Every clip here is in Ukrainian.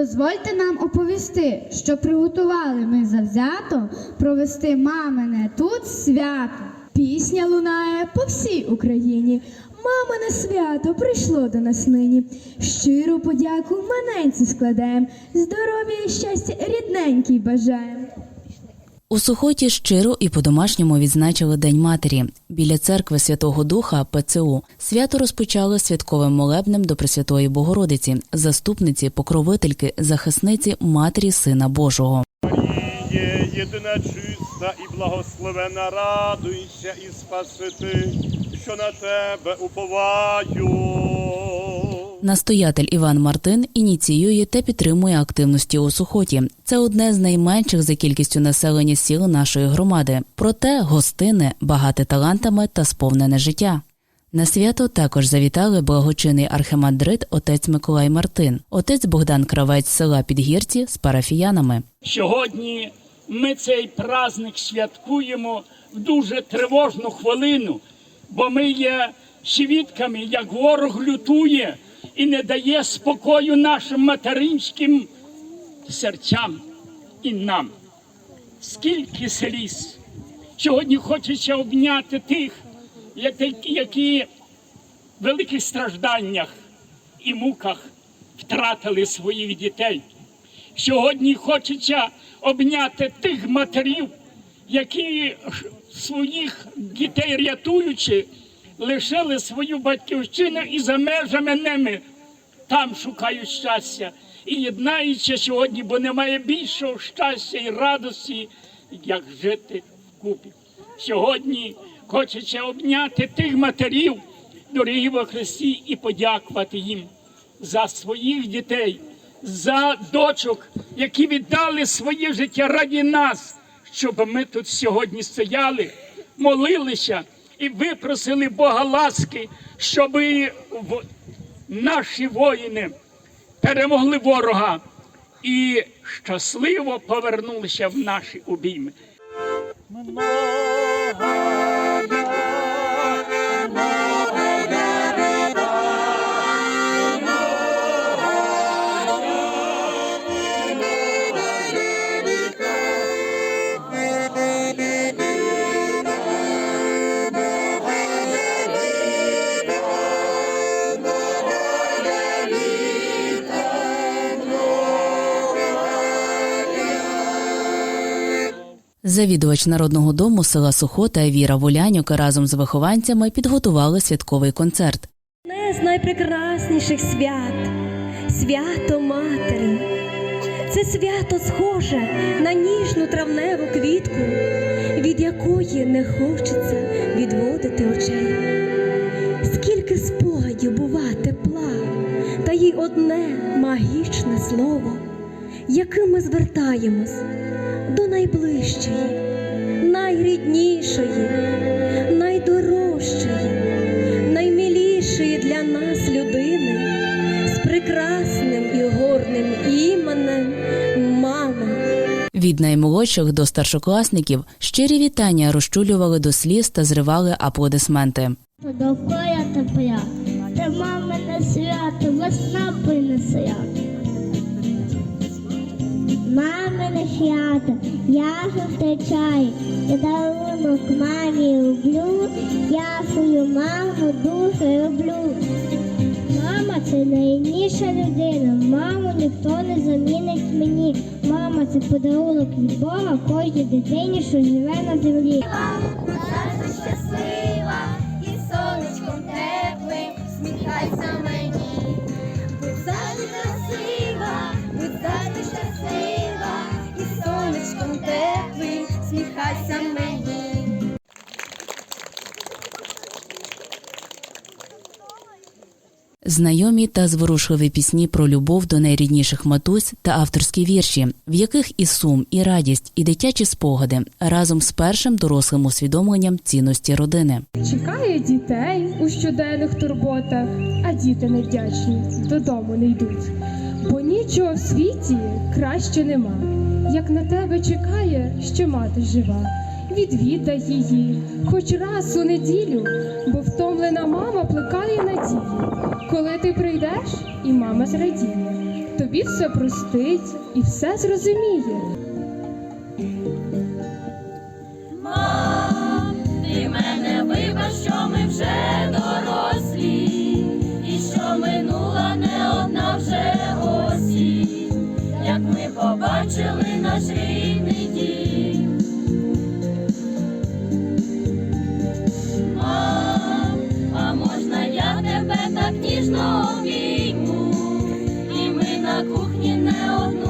Дозвольте нам оповісти, що приготували ми завзято провести мамине тут свято. Пісня лунає по всій Україні. Мамине свято прийшло до нас нині. Щиру подяку маненці складаєм. Здоров'я і щастя рідненький бажаєм. У Сухоті щиро і по-домашньому відзначили День матері. Біля церкви Святого Духа ПЦУ свято розпочали святковим молебнем до Пресвятої Богородиці, заступниці, покровительки, захисниці Матері Сина Божого. Є єдина чиста і благословена, радуйся і спаси ти, що на тебе уповаю. Настоятель Іван Мартин ініціює та підтримує активності у Сухоті. Це одне з найменших за кількістю населення сіл нашої громади. Проте гостине, багате талантами та сповнене життя. На свято також завітали благочинний архимандрит отець Миколай Мартин, отець Богдан Кравець села Підгірці з парафіянами. Сьогодні ми цей праздник святкуємо в дуже тривожну хвилину, бо ми є свідками, як ворог лютує і не дає спокою нашим материнським серцям і нам. Скільки сліз. Сьогодні хочеться обняти тих, які- в великих стражданнях і муках втратили своїх дітей. Сьогодні хочеться обняти тих матерів, які своїх дітей рятуючи, лишили свою батьківщину і за межами ними там шукають щастя. І єднаються сьогодні, бо немає більшого щастя і радості, як жити вкупі. Сьогодні хочеться обняти тих матерів, дорогі во Христі, і подякувати їм за своїх дітей, за дочок, які віддали своє життя раді нас, щоб ми тут сьогодні стояли, молилися і випросили Бога ласки, щоб наші воїни перемогли ворога і щасливо повернулися в наші обійми. Завідувач народного дому села Сухота Віра Волянюк разом з вихованцями підготували святковий концерт. Одне з найпрекрасніших свят свято Матері. Це свято схоже на ніжну травневу квітку, від якої не хочеться відводити очей. Скільки спогадів бува тепла, та їй одне магічне слово, яким ми звертаємось до найближчої, найріднішої, найдорожчої, наймилішої для нас людини з прекрасним і горним іменем мама. Від наймолодших до старшокласників щирі вітання розчулювали до сліз та зривали аплодисменти. Довкола тепля, та мамине свято, весна принесе. Мамине свято, я зустрічаю, я дарунок мамі люблю, я свою маму дуже люблю. Мама це найрідніша людина, маму ніхто не замінить мені. Мама це подарунок від Бога кожній дитині, що живе на землі. Завжди щаслива і сонечком теплим сміхайся мені. Сміхайся мені. Знайомі та зворушливі пісні про любов до найрідніших матусь та авторські вірші, в яких і сум, і радість, і дитячі спогади разом з першим дорослим усвідомленням цінності родини. Чекає дітей у щоденних турботах, а діти невдячні додому не йдуть. Бо нічого в світі краще нема, як на тебе чекає, що мати жива. Відвідай її, хоч раз у неділю, бо втомлена мама плекає надії. Коли ти прийдеш, і мама зрадіє. тобі все простить і все зрозуміє. кухні не одну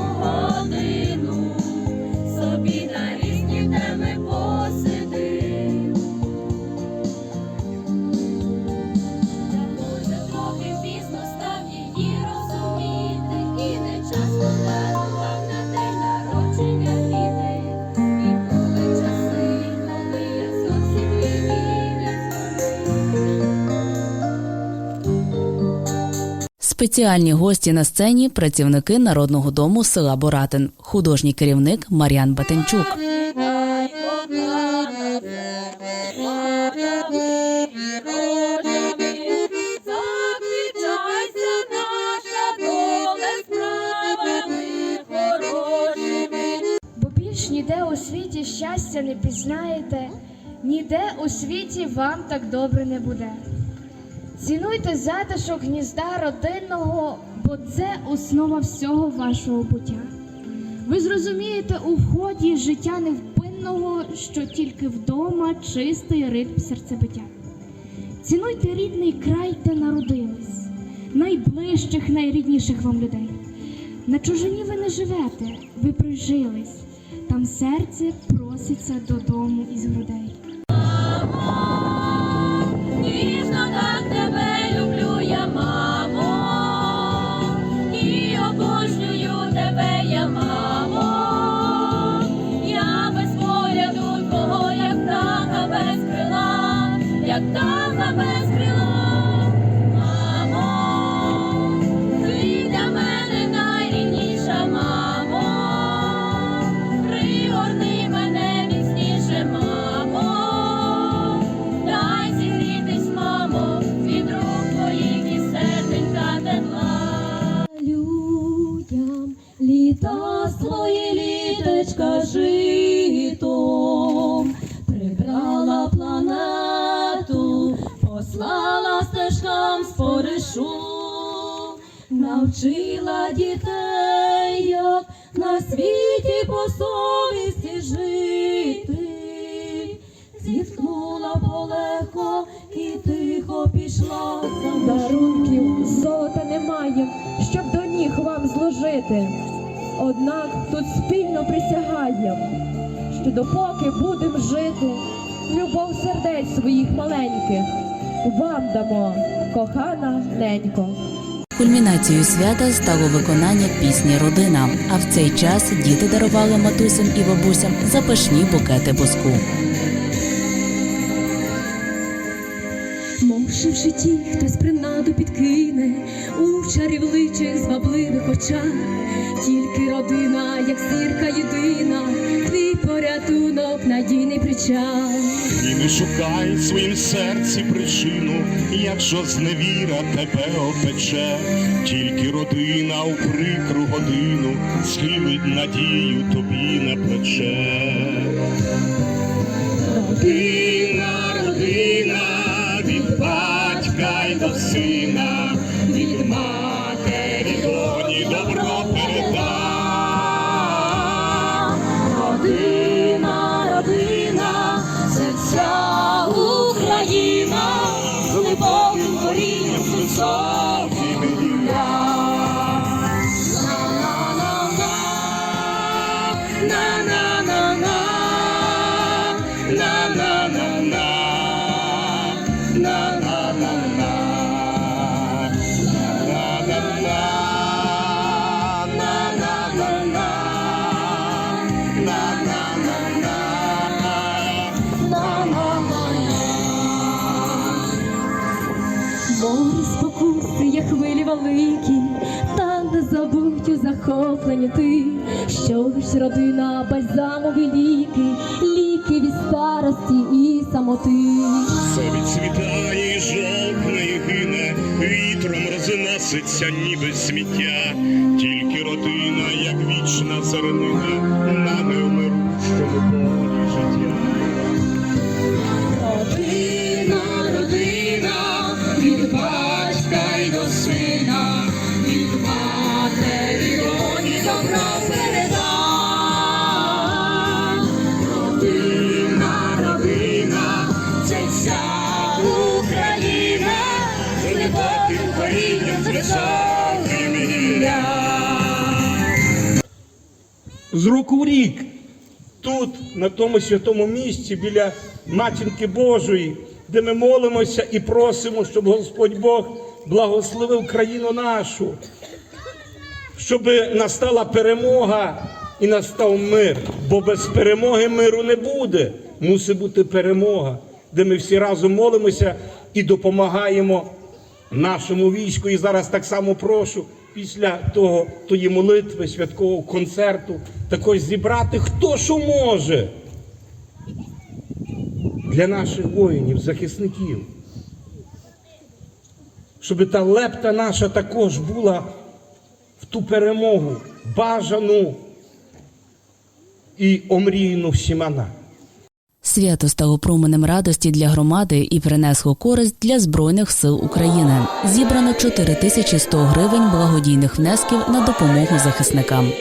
Спеціальні гості на сцені працівники народного дому села Боратин, художній керівник Мар'ян Батенчук. Бо більш ніде у світі щастя не пізнаєте, ніде у світі вам так добре не буде. Цінуйте затишок гнізда родинного, бо це основа всього вашого буття. Ви зрозумієте у вході життя невпинного, що тільки вдома чистий ритм серцебиття. Цінуйте рідний край, де народились, найближчих, найрідніших вам людей. На чужині ви не живете, ви прижились, там серце проситься додому із грудей. Навчила дітей, як на світі по совісті жити зіткнула полегко і тихо пішла сама. Дарунків золота немає, щоб до ніг вам зложити. Однак тут спільно присягаєм, що допоки будем жити, любов сердець своїх маленьких вам дамо, кохана ненько. Кульмінацією свята стало виконання пісні Родина. А в цей час діти дарували матусям і бабусям запашні букети боску. Може в житті хтось принаду підкине у чарівливих звабливих очах, тільки родина, як зірка єдина, твій порятунок, надійний причал. Не шукай в своїм серці причину, якщо зневіра тебе опече, тільки родина у прикру годину схилить надію тобі на плече. Великі, там, де забуттю захоплені ти, що ж родина бальзамові ліки, ліки від старості і самоти. Все відцвітає і жовтне гине, вітром розноситься ніби сміття, тільки родина, як вічна зернина, на невмирущому полі життя. З року в рік тут, на тому святому місці, біля матінки Божої, де ми молимося і просимо, щоб Господь Бог благословив країну нашу, щоб настала перемога і настав мир. Бо без перемоги миру не буде. Мусить бути перемога, де ми всі разом молимося і допомагаємо нашому війську. І зараз так само прошу після того тої молитви, святкового концерту, також зібрати хто що може для наших воїнів, захисників. Щоб та лепта наша також була в ту перемогу, бажану і омріяну всіма нами. Свято стало променем радості для громади і принесло користь для збройних сил України. Зібрано 4100 гривень благодійних внесків на допомогу захисникам.